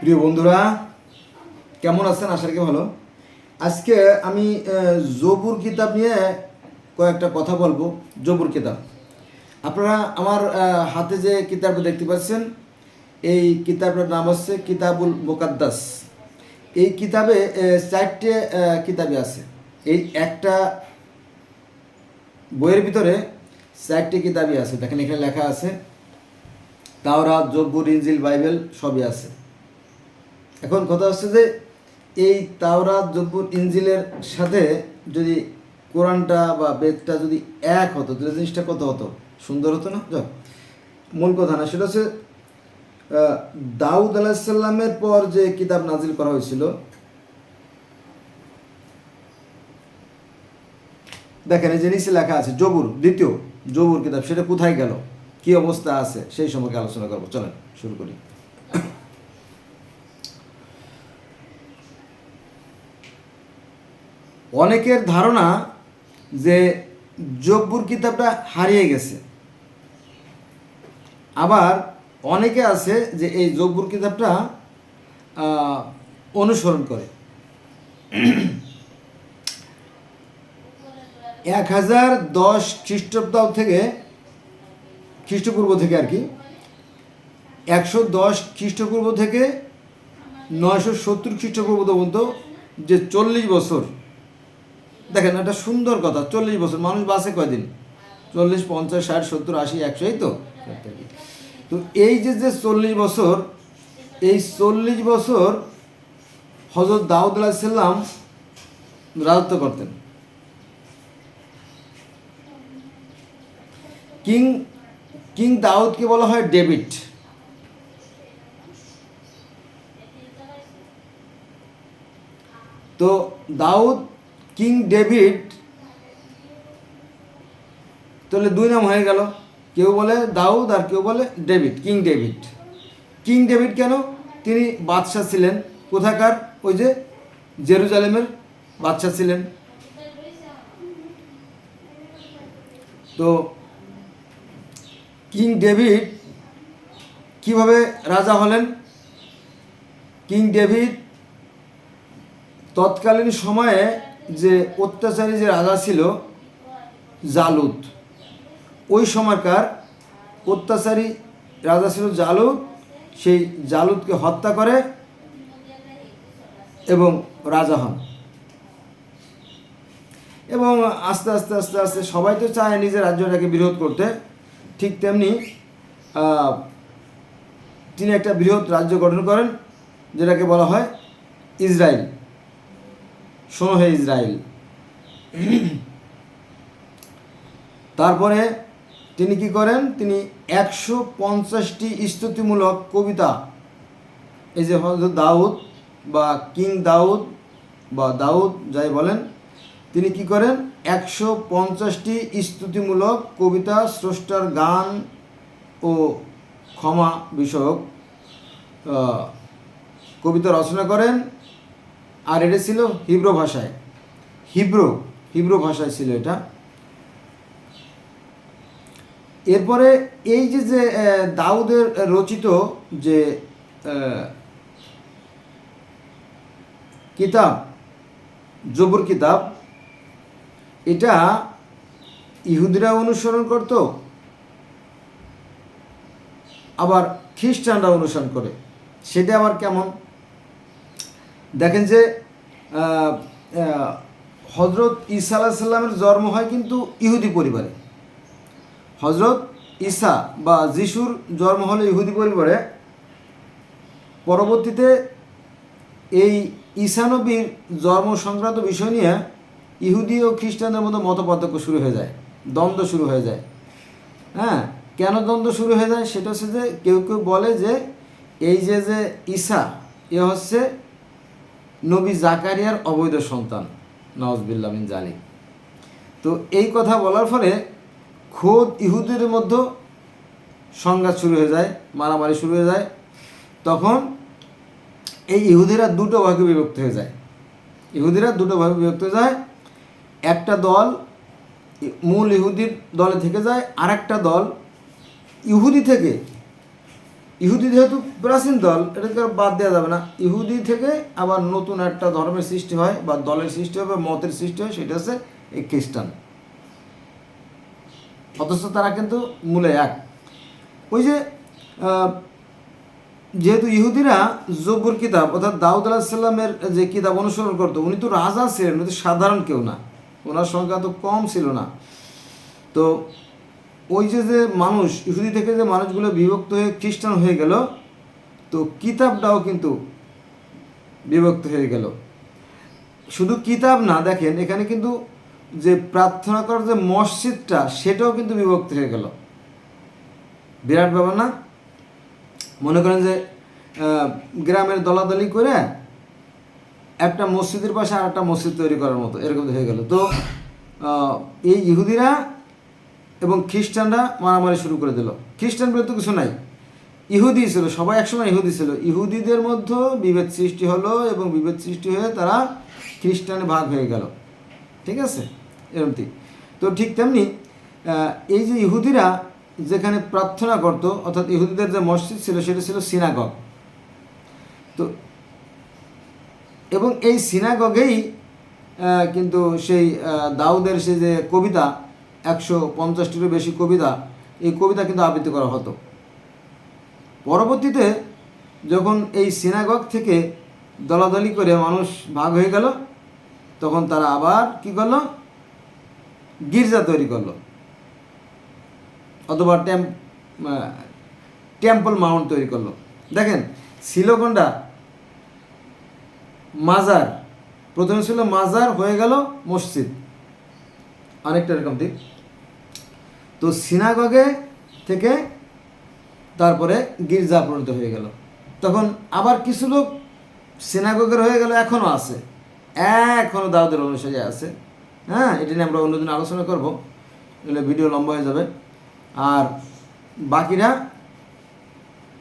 প্রিয় বন্ধুরা, কেমন আছেন? আশা কি ভালো। আজকে আমি জবুর কিতাব নিয়ে কয়েকটা কথা বলব। জবুর কিতাব। আপনারা আমার হাতে যে কিতাবটা দেখতে পাচ্ছেন, এই কিতাবটার নাম হচ্ছে কিতাবুল মোকাদ্দাস। এই কিতাবে চারটে কিতাবে আছে। এই একটা বইয়ের ভিতরে চারটে কিতাবই আছে। দেখেন এখানে লেখা আছে, তাওরাত, জব্বুর ইনজিল, বাইবেল, সবই আছে। এখন কথা হচ্ছে যে, এই তাওরাত জব্বুর ইঞ্জিলের সাথে যদি কোরআনটা বা বেদটা যদি এক হতো, তাহলে জিনিসটা কত হতো? সুন্দর হতো না? যাক, মূল কথা না, সেটা হচ্ছে দাউদ আলাহিসাল্লামের পর যে কিতাব নাজিল করা হয়েছিল, দেখেন এই যে নিচে লেখা আছে, জবুর, দ্বিতীয় জবুর কিতাব, সেটা কোথায় গেল? কি অবস্থা আছে? সেই সম্পর্কে আলোচনা করব। চলেন, শুরু করি। অনেকের ধারণা যে জব্বুর কিতাবটা হারিয়ে গেছে। আবার অনেকে আছে যে এই জব্বুর কিতাবটা অনুসরণ করে। এক হাজার দশ খ্রিস্টাব্দ থেকে, খ্রিস্টপূর্ব থেকে আর কি, একশো দশ খ্রিস্টপূর্ব থেকে নয়শো সত্তর খ্রিস্টপূর্ব পর্যন্ত যে চল্লিশ বছর দেখেন একটা সুন্দর কথা। চল্লিশ বছর, মানুষ বাসে কয়দিন? চল্লিশ, পঞ্চাশ, ষাট, সত্তর, আশি, একশো তো? তো এই যে যে চল্লিশ বছর, এই চল্লিশ বছর হজরত দাউদ আলাহিসাল্লাম রাজত্ব করতেন। কিং কিং দাউদকে বলা হয় ডেভিড। তো দাউদ কিং ডেভিড, তাহলে দুই নাম হয়ে গেল। কেউ বলে দাউদ আর কেউ বলে David, king David. King David কেন? তিনি বাদশাহ ছিলেন। কোথাকার? ওই যে জেরুজালেমের বাদশাহ ছিলেন। তো কিং ডেভিড কীভাবে রাজা হলেন? কিং ডেভিড তৎকালীন সময়ে যে অত্যাচারী যে রাজা ছিল জালুদ ওই সময়কার অত্যাচারী রাজা ছিল জালুদ সেই জালুদকে হত্যা করে এবং রাজা হন। এবং আস্তে আস্তে আস্তে আস্তে সবাই তো চায় নিজের রাজ্যটাকে বিরোধ করতে। ঠিক তেমনি তিনি একটা বৃহৎ রাজ্য গঠন করেন, যেটাকে বলা হয় ইসরায়েল শোনো হে ইসরায়েল তারপরে তিনি কি করেন? তিনি একশো পঞ্চাশটি স্তুতিমূলক কবিতা, এই যে হজরত দাউদ বা কিং দাউদ বা দাউদ যাই বলেন, তিনি কি করেন? একশো পঞ্চাশটি স্তুতিমূলক কবিতা, স্রষ্টার গান ও ক্ষমা বিষয়ক কবিতা রচনা করেন। আর এটা ছিল হিব্রো ভাষায়। হিব্রো হিব্রো ভাষায় ছিল এটা। এরপরে এই যে যে দাউদের রচিত যে কিতাব, জবুর কিতাব, এটা ইহুদিরা অনুসরণ করত, আবার খ্রিস্টানরা অনুসরণ করে। সেটা আবার কেমন? দেখেন যে হজরত ঈসা আলাহ সাল্লামের জন্ম হয় কিন্তু ইহুদি পরিবারে। হজরত ঈসা বা যিশুর জন্ম হলো ইহুদি পরিবারে। পরবর্তীতে এই ঈসা নবীর জন্ম সংক্রান্ত বিষয় নিয়ে ইহুদি ও খ্রিস্টানদের মধ্যে মতপার্থক্য শুরু হয়ে যায়, দ্বন্দ্ব শুরু হয়ে যায়। হ্যাঁ কেন দ্বন্দ্ব শুরু হয়ে যায়? সেটা হচ্ছে যে কেউ কেউ বলে যে, এই যে যে ঈসা, এ হচ্ছে নবী জাকারিয়ার অবৈধ সন্তান নওয়াজবিল্লা মিন জালিক তো এই কথা বলার ফলে খোদ ইহুদের মধ্যে সংঘাত শুরু হয়ে যায়, মারামারি শুরু হয়ে যায়। তখন এই ইহুদিরা দুটো ভাগে বিভক্ত হয়ে যায়। ইহুদিরা দুটো ভাগে বিভক্ত হয়ে যায়। একটা দল মূল ইহুদির দলে থেকে যায় আর একটা দল ইহুদি থেকে ইহুদি যেহেতু প্রাচীন দল, এটাকে বাদ দেওয়া যাবে না। ইহুদি থেকে আবার নতুন একটা ধর্মের সৃষ্টি হয় বা দলের সৃষ্টি হয় বা মতের সৃষ্টি হয়, সেটা হচ্ছে এই খ্রিস্টান। অথচ তারা কিন্তু মূলে এক। ওই যে যেহেতু ইহুদিরা জব্বর কিতাব, অর্থাৎ দাউদ আলাহিসাল্লামের যে কিতাব অনুসরণ করতো, উনি তো রাজা ছিলেন, উনি তো সাধারণ কেউ না। ওনার সংখ্যা তো কম ছিল না। তো ওই যে যে মানুষ, ইহুদি থেকে যে মানুষগুলো বিভক্ত হয়ে খ্রিস্টান হয়ে গেল, তো কিতাবটাও কিন্তু বিভক্ত হয়ে গেল। শুধু কিতাব না, দেখেন, এখানে কিন্তু যে প্রার্থনা করার যে মসজিদটা, সেটাও কিন্তু বিভক্ত হয়ে গেল। বিরাট ব্যাপার না? মনে করেন যে গ্রামের দলাদলি করে একটা মসজিদের পাশে আর একটা মসজিদ তৈরি করার মতো, এরকম হয়ে গেল। তো এই ইহুদিরা এবং খ্রিস্টানরা মারামারি শুরু করে দিল। খ্রিস্টান তো কিছু নাই। ইহুদি ছিল, সবাই একসময় ইহুদি ছিল। ইহুদিদের মধ্যে বিভেদ সৃষ্টি হলো এবং বিভেদ সৃষ্টি হয়ে তারা খ্রিস্টানে ভাগ হয়ে গেল। ঠিক আছে? এরম ঠিক। তো ঠিক তেমনি এই যে ইহুদিরা যেখানে প্রার্থনা করত, অর্থাৎ ইহুদিদের যে মসজিদ ছিল, সেটা ছিল সিনাগগ। তো এবং এই সিনাগগেই কিন্তু সেই দাউদের সে যে কবিতা একশো পঞ্চাশটিরও বেশি কবিতা এই কবিতা কিন্তু আবৃত্তি করা হতো। পরবর্তীতে যখন এই সিনাগগ থেকে দলাদলি করে মানুষ ভাগ হয়ে গেল, তখন তারা আবার কি করল? গির্জা তৈরি করল। অথবা টেম্প টেম্পল মাউন্ট তৈরি করল। দেখেন ছিল কোনটা মাজার, প্রথমে ছিল মাজার, হয়ে গেল মসজিদ। অনেকটা এরকম ঠিক তো সিনাগগে থেকে তারপরে গির্জা পরিণত হয়ে গেল। তখন আবার কিছু লোক সিনাগগের হয়ে গেল এখনও আছে। এখনও দাউদের অনুসারী আছে। হ্যাঁ এটা নিয়ে আমরা অন্যদিন আলোচনা করব। এগুলো ভিডিও লম্বা হয়ে যাবে। আর বাকিরা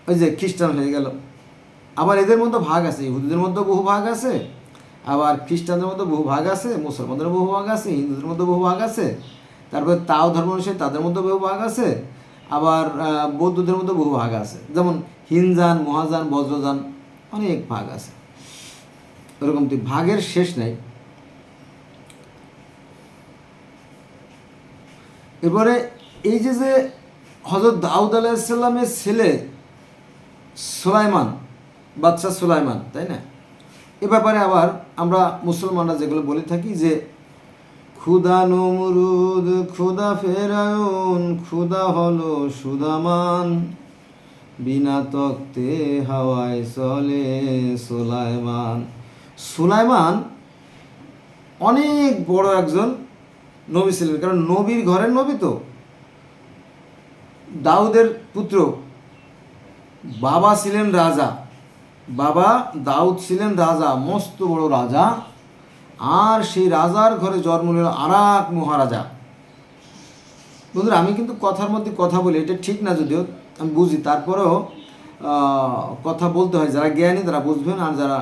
ওই যে খ্রিস্টান হয়ে গেল। আবার এদের মধ্যে ভাগ আছে। ইহুদিদের মধ্যে বহু ভাগ আছে। আবার খ্রিস্টানদের মধ্যে বহু ভাগ আছে। মুসলমানদের বহু ভাগ আছে। হিন্দুদের মধ্যে বহু ভাগ আছে। তারপরে তাও ধর্ম অনুসারে তাদের মধ্যে বহু ভাগ আছে। আবার বৌদ্ধদের মধ্যে বহু ভাগ আছে। যেমন হিনজান মহাজান, বজ্রজান, অনেক ভাগ আছে। ওরকম তুই ভাগের শেষ নাই। এবারে এই যে যে হজরত দাউদ আলাইসাল্লামের ছেলে সুলাইমান, বাদশাহ সুলাইমান, তাই না? এ ব্যাপারে আবার আমরা মুসলমানরা যেগুলো বলে থাকি যে খুদা নমরুদ খুদা ফেরাউন খুদা হলো সুদামান। বিনা তক্তে হাওয়ায় চলে সুলাইমান। সুলাইমান অনেক বড় একজন নবী ছিলেন, কারণ নবীর ঘরের নবী তো। দাউদের পুত্র, বাবা ছিলেন রাজা, বাবা দাউদ ছিলেন রাজা, মস্ত বড় রাজা। আর সেই রাজার ঘরে জন্ম নিল আর এক মহারাজা। বন্ধুরা, আমি কিন্তু কথার মধ্যে কথা বলি, এটা ঠিক না যদিও, আমি বুঝি। তারপরেও কথা বলতে হয়। যারা জ্ঞানী, তারা বুঝবেন, আর যারা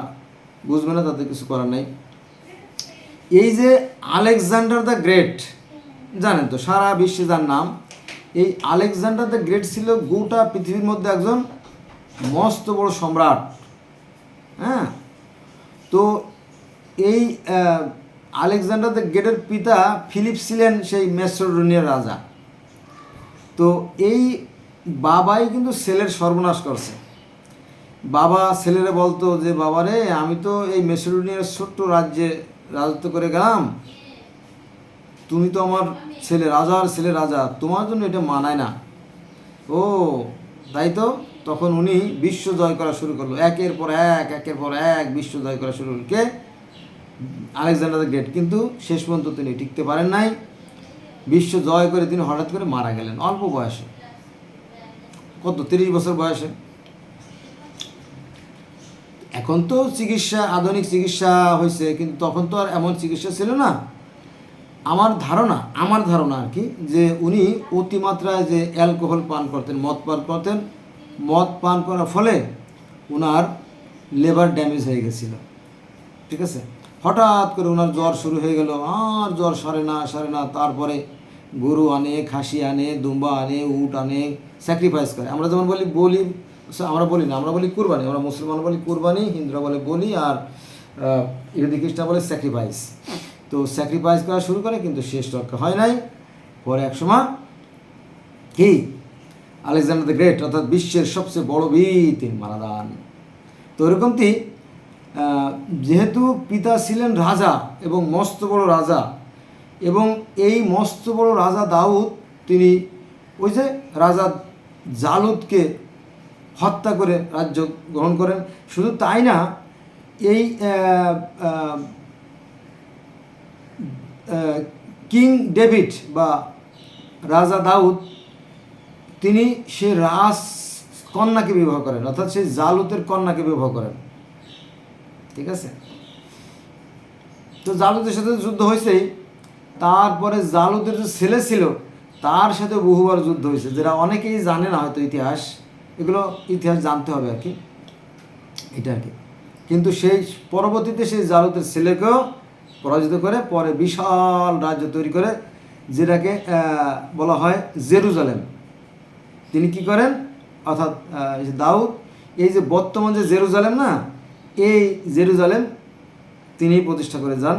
বুঝবে না, তাদের কিছু করার নাই। এই যে আলেকজান্ডার দ্য গ্রেট, জানেন তো, সারা বিশ্বে যার নাম, এই আলেকজান্ডার দ্য গ্রেট ছিল গোটা পৃথিবীর মধ্যে একজন মস্ত বড় সম্রাট। হ্যাঁ? তো এই আলেকজান্ডার দ্য গ্রেটের পিতা ফিলিপ ছিলেন সেই মেসোডোনিয়ার রাজা। তো এই বাবাই কিন্তু ছেলের সর্বনাশ করছে। বাবা ছেলেরা বলতো যে বাবা রে আমি তো এই মেসোডোনিয়ার ছোট্ট রাজ্যে রাজত্ব করে গেলাম। তুমি তো আমার ছেলে রাজার ছেলে রাজা, তোমার জন্য এটা মানায় না। ও, তাই তো? তখন উনি বিশ্ব জয় করা শুরু করল। একের পর এক, একের পর এক বিশ্ব জয় করা শুরু করল। কে? Alexander the great. কিন্তু শেষ পর্যন্ত তিনি টিকতে পারেন নাই। বিশ্ব জয় করে তিনি হঠাৎ করে মারা গেলেন, অল্প বয়সে। কত? তিরিশ বছর বয়সে। এখন তো চিকিৎসা, আধুনিক চিকিৎসা হয়েছে কিন্তু তখন তো আর এমন চিকিৎসা ছিল না। আমার ধারণা আমার ধারণা আর কি, যে উনি অতিমাত্রায় যে অ্যালকোহল পান করতেন, মদ পান করতেন, মদ পান করার ফলে ওনার লেবার ড্যামেজ হয়ে গেছিল। ঠিক আছে? হঠাৎ করে ওনার জ্বর শুরু হয়ে গেল। আর জ্বর সারে না সারে না। তারপরে গরু আনে খাসি আনে দুম্বা আনে উট আনে স্যাক্রিফাইস করে। আমরা যেমন বলি বলি আমরা বলি না আমরা বলি কুরবানি। আমরা মুসলমান বলি কুরবানি হিন্দুরা বলে বলি আর ইহুদি খ্রিস্টান বলে স্যাক্রিফাইস তো স্যাক্রিফাইস করা শুরু করে কিন্তু শেষ রক্ষা হয় নাই। পরে একসময় কি? আলেকজান্ডার দ্য গ্রেট অর্থাৎ বিশ্বের সবচেয়ে বড় বীর তিনি মারা যান। তো ওরকমটি আহ, যেহেতু পিতা ছিলেন রাজা এবং মস্ত বড় রাজা, এবং এই মস্ত বড় রাজা দাউদ, তিনি ওই যে রাজা জালুদকে হত্যা করে রাজ্য গ্রহণ করেন। শুধু তাই না, এই কিং ডেভিড বা রাজা দাউদ, তিনি সে রাজ কন্যাকে বিবাহ করেন, অর্থাৎ সেই জালুতের কন্যাকে বিবাহ করেন। ঠিক আছে? তো জালুদের সাথে যুদ্ধ হয়েছেই। তারপরে জালুদের যে ছেলে ছিল, তার সাথে বহুবার যুদ্ধ হয়েছে, যেটা অনেকেই জানে না হয়তো ইতিহাস। এগুলো ইতিহাস জানতে হবে আর কি। এটা আর কি। কিন্তু সেই পরবর্তীতে সেই জালুদের ছেলেকেও পরাজিত করে, পরে বিশাল রাজ্য তৈরি করে, যেটাকে বলা হয় জেরুজালেম। তিনি কি করেন? অর্থাৎ দাউদ, এই যে বর্তমান যে জেরুজালেম না এই জেরুজালেম তিনি প্রতিষ্ঠা করে যান।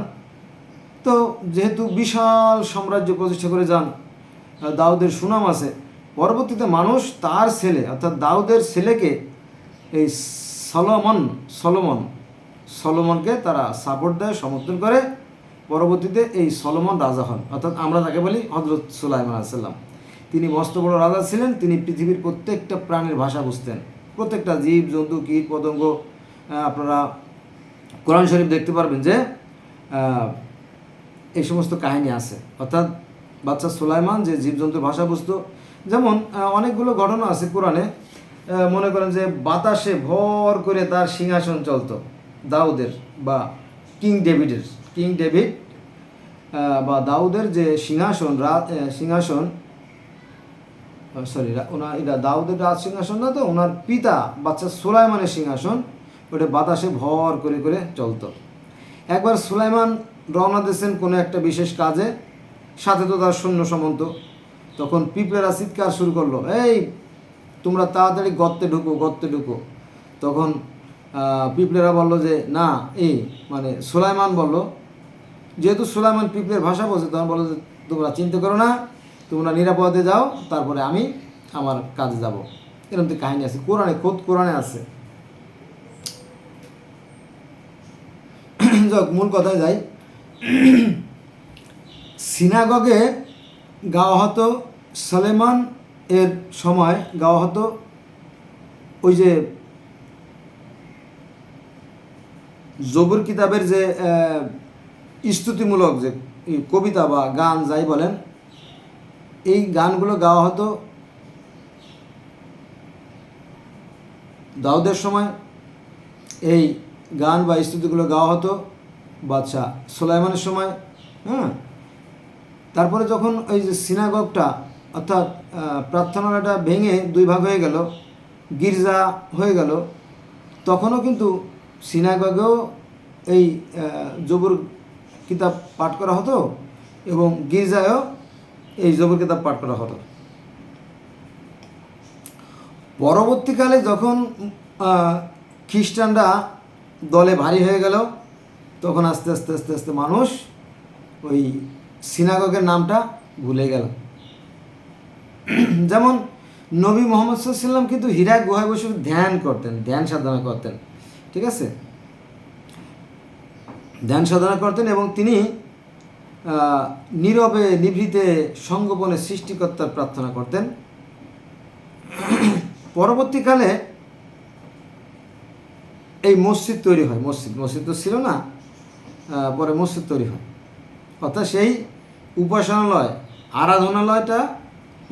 তো যেহেতু বিশাল সাম্রাজ্য প্রতিষ্ঠা করে যান দাউদের সুনাম আছে, পরবর্তীতে মানুষ তার ছেলে, অর্থাৎ দাউদের ছেলেকে এই সলমন সলমন, সলমনকে তারা সাপোর্ট দেয়, সমর্থন করে। পরবর্তীতে এই সলমন রাজা হন, অর্থাৎ আমরা তাকে বলি হজরত সুলাইমান আসাল্লাম তিনি মস্ত বড় রাজা ছিলেন, তিনি পৃথিবীর প্রত্যেকটা প্রাণীর ভাষা বুঝতেন। প্রত্যেকটা জীব, জন্তু, কীট, পতঙ্গ আপনারা কোরআন শরীফ দেখতে পারবেন যে এই সমস্ত কাহিনী আছে। অর্থাৎ বাচ্চা সুলাইমান যে জীবজন্তুর ভাষা বুঝতো যেমন অনেকগুলো ঘটনা আছে কোরআনে মনে করেন যে বাতাসে ভর করে তার সিংহাসন চলতো, দাউদের বা কিং ডেভিডের, কিং ডেভিড বা দাউদের যে সিংহাসন রাত সিংহাসন সরি ওনার এটা দাউদের রাজ সিংহাসন না তো, ওনার পিতা বাচ্চা সুলাইমানের সিংহাসন ওটা বাতাসে ভর করে করে চলতো। একবার সুলাইমান রওনা দিয়েছেন কোনো একটা বিশেষ কাজে, সাথে তো তার সৈন্য সমন্ত। তখন পিঁপড়েরা চিৎকার শুরু করল, এই, তোমরা তাড়াতাড়ি গর্তে ঢুকো গর্তে ঢুকো। তখন পিঁপড়েরা বলল যে, না, এই মানে সুলাইমান বলল, যেহেতু সুলাইমান পিঁপড়ের ভাষা বলছে তখন বলল যে, তোমরা চিন্তা করো না, তোমরা নিরাপদে যাও, তারপরে আমি আমার কাজে যাব। এরকম তো কাহিনী আছে, কোরআনে খোদ কোরআনে আছে। যাক মূল কথায় যাই। সিনাগগে গাওয়া হতো সলেমান এর সময়, গাওয়া হতো ওই যে জবুর কিতাবের যে স্তুতিমূলক যে কবিতা বা গান যাই বলেন, এই গানগুলো গাওয়া হতো দাউদের সময়। এই গান বা স্তুতিগুলো গাওয়া হতো বাদশাহ সোলাইমানের সময় হ্যাঁ? তারপরে যখন ওই যে সিনাগগটা, অর্থাৎ প্রার্থনাটা ভেঙে দুই ভাগ হয়ে গেল, গির্জা হয়ে গেল, তখনও কিন্তু সিনাগগেও এই জবুর কিতাব পাঠ করা হতো এবং গির্জায়ও এই জবুর কিতাব পাঠ করা হতো। পরবর্তীকালে যখন খ্রিস্টানরা দলে ভারী হয়ে গেল তখন আস্তে আস্তে আস্তে আস্তে মানুষ ওই সিনাগগের নামটা ভুলে গেল। যেমন নবী মোহাম্মদ সাল্লাম কিন্তু হীরা গুহায় বসে ধ্যান করতেন, ধ্যান সাধনা করতেন, ঠিক আছে? ধ্যান সাধনা করতেন এবং তিনি নীরবে, নিভৃতে সঙ্গোপনে সৃষ্টিকর্তার প্রার্থনা করতেন। পরবর্তীকালে এই মসজিদ তৈরি হয়, মসজিদ মসজিদ তো ছিল না পরে মসজিদ তৈরি হয়। অর্থাৎ সেই উপাসনালয়, আরাধনালয়টা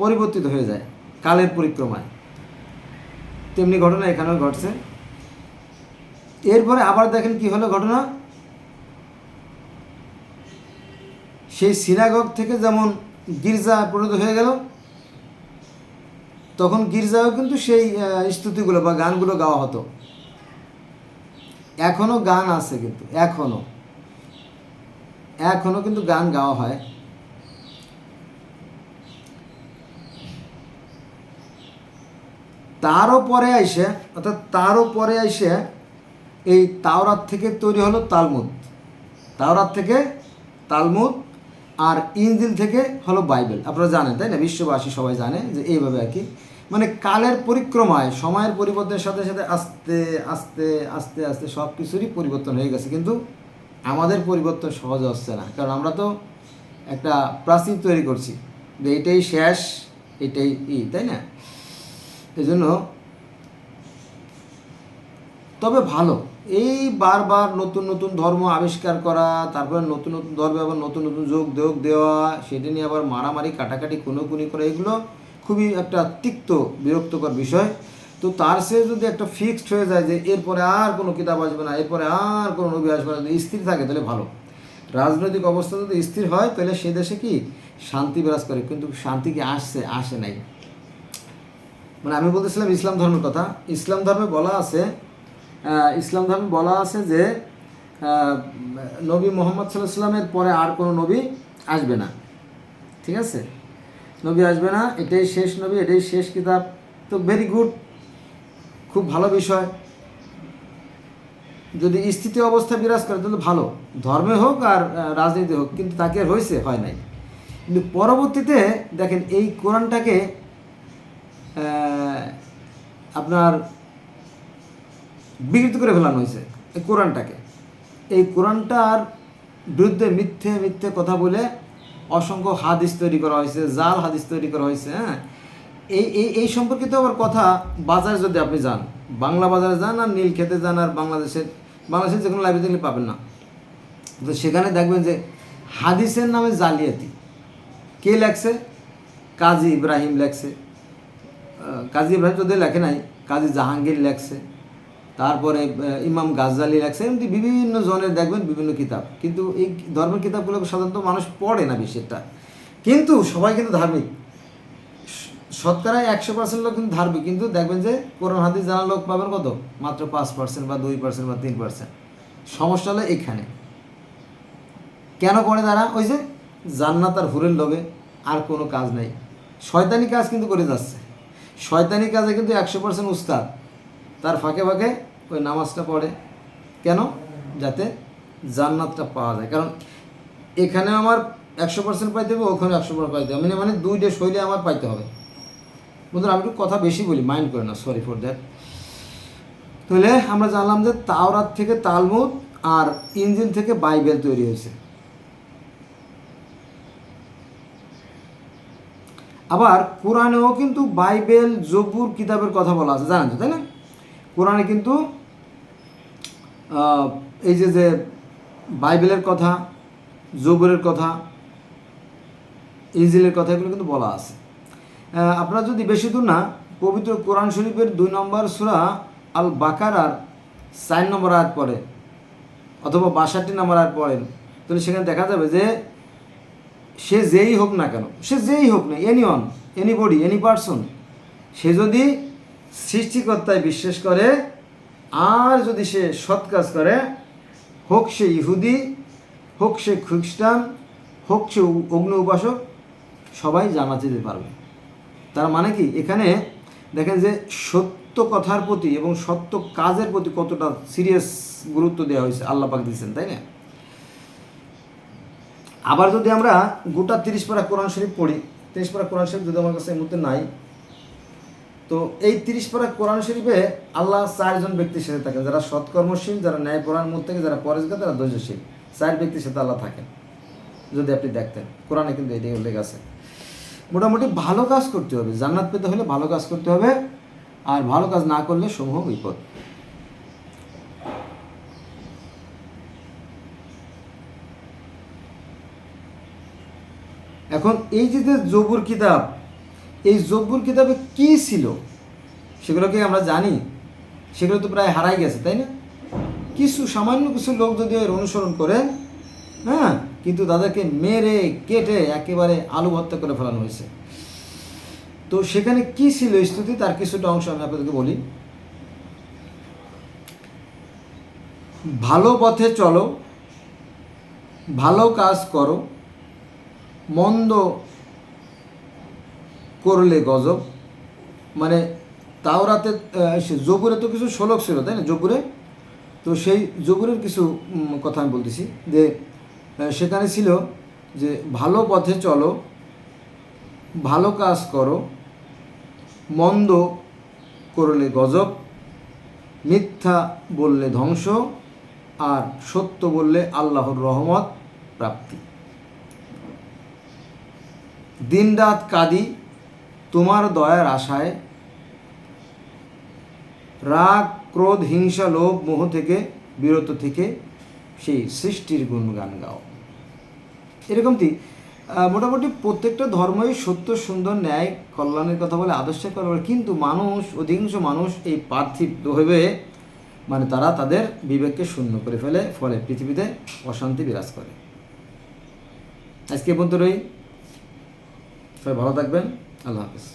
পরিবর্তিত হয়ে যায় কালের পরিক্রমায়। তেমনি ঘটনা এখানেও ঘটছে। এরপরে আবার দেখেন কি হলো ঘটনা? সেই সিনাগগ থেকে যেমন গির্জা পরিণত হয়ে গেল, তখন গির্জাও কিন্তু সেই স্তুতিগুলো বা গানগুলো গাওয়া হতো। এখনও গান আছে কিন্তু এখনও এখনও কিন্তু গান গাওয়া হয়। তারও পরে আইসে, অর্থাৎ তারও পরে আইসে এই তাওরাত থেকে তৈরি হলো তালমুদ। তাওরাত থেকে তালমুদ আর ইঞ্জিল থেকে হলো বাইবেল। আপনারা জানেন, তাই না? বিশ্ববাসী সবাই জানে যে এইভাবে আর কি। মানে কালের পরিক্রমায়, সময়ের পরিবর্তনের সাথে সাথে আস্তে আস্তে আস্তে আস্তে সব কিছুরই পরিবর্তন হয়ে গেছে। কিন্তু আমাদের পরিবর্তন সহজ হচ্ছে না। কারণ আমরা তো একটা প্রাচীর তৈরি করছি। যে এটাই শেষ, এটাই ই, তাই না? এই জন্য তবে ভালো। এই বারবার নতুন নতুন ধর্ম আবিষ্কার করা, তারপরে নতুন নতুন ধর্মে আবার নতুন নতুন যোগ দেয়োগ দেওয়া, সেটা নিয়ে আবার মারামারি, কাটাকাটি, খুনোখুনি করা, এগুলো খুবই একটা তিক্ত, বিরক্তকর বিষয়। তো তার সে যদি একটা ফিক্সড হয়ে যায় যে এরপরে আর কোনো কিতাব আসবে না, এরপরে আর কোনো নবী আসবে না স্থির থাকে তাহলে ভালো। রাজনৈতিক অবস্থা যদি স্থির হয় তাহলে সে দেশে কি শান্তি বিরাজ করে, কিন্তু শান্তি কি আসছে, আসে নাই। মানে আমি বলতেছিলাম ইসলাম ধর্মের কথা। ইসলাম ধর্মে বলা আছে ইসলাম ধর্মে বলা আছে যে নবী মোহাম্মদ সাল্লাহ সাল্লামের পরে আর কোনো নবী আসবে না। ঠিক আছে? নবী আসবে না, এটাই শেষ নবী, এটাই শেষ কিতাব। তো ভেরি গুড খুব ভালো বিষয়। যদি স্থিতি অবস্থা বিরাজ করে, তাহলে ভালো। ধর্মে হোক আর রাজনীতি হোক, কিন্তু তাকে হয়েছে হয় নাই। কিন্তু পরবর্তীতে দেখেন, এই কোরআনটাকে আপনার বিকৃত করে ফেলানো হয়েছে, এই কোরআনটাকে। এই কোরআনটার বিরুদ্ধে মিথ্যে মিথ্যে কথা বলে অসংখ্য হাদিস তৈরি করা হয়েছে, জাল হাদিস তৈরি করা হয়েছে হ্যাঁ? এই এই এই সম্পর্কিত আবার কথা বাজারে যদি আপনি যান, বাংলা বাজারে যান আর নীল খেতে যান আর বাংলাদেশের বাংলাদেশের যে কোনো লাইব্রেরি পাবেন না। তো সেখানে দেখবেন যে হাদিসের নামে জালিয়াতি। কে লেখছে? কাজী ইব্রাহিম লেখছে। কাজী ইব্রাহিম যদি লেখে নাই, কাজী জাহাঙ্গীর লেখছে। তারপরে ইমাম গাজ্জালি লেখছে। এমনি বিভিন্ন জনের দেখবেন বিভিন্ন কিতাব। কিন্তু এই ধর্মের কিতাবগুলো সাধারণত মানুষ পড়ে না বেশি কিন্তু সবাই কিন্তু ধার্মিক। শতকরা একশো পার্সেন্ট লোক কিন্তু ধারবে কিন্তু দেখবেন যে কোরআন হাদিস জানা লোক পাবেন কত? মাত্র পাঁচ পার্সেন্ট বা দুই পার্সেন্ট বা তিন পার্সেন্ট সমস্যা হলো এখানে। কেন করে তারা? ওই যে জান্নাত আর হুরের লোভে আর কোনো কাজ নাই। শয়তানি কাজ কিন্তু করে যাচ্ছে। শয়তানি কাজে কিন্তু একশো পার্সেন্ট উস্তাদ। তার ফাঁকে ফাঁকে ওই নামাজটা পড়ে। কেন? যাতে জান্নাতটা পাওয়া যায়। কারণ এখানে আমার একশো পার্সেন্ট পাইতে হবে, ওখানে একশো পার্সেন্ট পাইতে হবে। মানে মানে দুইটা শৈলী আমার পাইতে হবে। বন্ধুরা, আমি একটু কথা বেশি বলি মাইন্ড করে না সরি ফর দ্যাট তাহলে আমরা জানলাম যে তাওরাত থেকে তালমুদ আর ইঞ্জিন থেকে বাইবেল তৈরি হয়েছে। আবার কোরআনেও কিন্তু বাইবেল, জবুর কিতাবের কথা বলা আছে, জানেন তো, তাই না? কোরআনে কিন্তু এই যে যে বাইবেলের কথা, জবুরের কথা, ইঞ্জিলের কথা, এগুলো কিন্তু বলা আছে। আপনারা যদি বেশি দূর না, পবিত্র কোরআন শরীফের দুই নম্বর সুরা আল বাকারার চার নম্বর আয়াত পড়ে, অথবা বাষট্টি নম্বর আয়াত পড়েন। তাহলে সেখানে দেখা যাবে যে সে যেই হোক না কেন, সে যেই হোক না anyone anybody any person সে যদি সৃষ্টিকর্তায় বিশ্বাস করে, আর যদি সে সৎ কাজ করে, হোক সে ইহুদি, হোক সে খ্রিস্টান, হোক সে অগ্নি উপাসক সবাই জানা যেতে পারবে। তার মানে কি? এখানে দেখেন যে সত্য কথার প্রতি এবং সত্য কাজের প্রতি কতটা সিরিয়াস গুরুত্ব দেওয়া হয়েছে আল্লাহ পাক দিয়েছেন, তাই না? আবার যদি আমরা গোটা তিরিশ পারা কোরআন শরীফ পড়ি, তিরিশ পারা কোরআন শরীফ যদি আমার কাছে মুহূর্তে নাই, তো এই তিরিশ পারা কোরআন শরীফে আল্লাহ চারজন ব্যক্তির সাথে থাকেন, যারা সৎকর্মশীল, যারা ন্যায় পরায়ণ মত থেকে, যারা পরেশগার তারা ধৈর্যশীল। চার ব্যক্তির সাথে আল্লাহ থাকেন, যদি আপনি দেখতেন। কোরআনে কিন্তু এটাই উল্লেখ আছে। মোটামুটি ভালো কাজ করতে হবে। জান্নাত পেতে হলে ভালো কাজ করতে হবে আর ভালো কাজ না করলে সমূহ বিপদ। এখন এই যে যে জবুর কিতাব, এই জব্বুর কিতাবে কি ছিল সেগুলো কি আমরা জানি। সেগুলো তো প্রায় হারাই গেছে, তাই না? কিছু সামান্য কিছু লোক যদি এর অনুসরণ করে হ্যাঁ কিন্তু তাদেরকে মেরে কেটে একেবারে আলু ভর্তা করে ফেলানো হয়েছে। তো সেখানে কি ছিল স্তুতি? তার কিছুটা অংশ আমি আপনাদেরকে বলি। ভালো পথে চলো ভালো কাজ করো মন্দ করলে গজব। মানে তাওরাতে আহ, সে জবুরে তো কিছু শ্লোক ছিল তাই না? জবুরে? তো সেই জবুরের কিছু কথা আমি বলতেছি যে সেখানে ছিল যে ভালো পথে চলো, ভালো কাজ করো, মন্দ করলে গজব, মিথ্যা বললে ধ্বংস, আর সত্য বললে আল্লাহর রহমত, প্রাপ্তি। দিনরাত কাঁদি তোমার দয়ার আশায়, রাগ, ক্রোধ, হিংসা, লোভ, মোহ থেকে, বিরত থেকে সেই সৃষ্টির গুণগান গাও। এরকমটি মোটামুটি প্রত্যেকটা ধর্মই সত্য, সুন্দর, ন্যায়, কল্যাণের কথা বলে আদর্শের কথা বলে, কিন্তু মানুষ, অধিকাংশ মানুষ এই পার্থিব ভেবে মানে তারা তাদের বিবেককে শূন্য করে ফেলে, ফলে পৃথিবীতে অশান্তি বিরাজ করে। আজকে পর্যন্ত রই সবাই ভালো থাকবেন। আল্লাহ হাফিজ।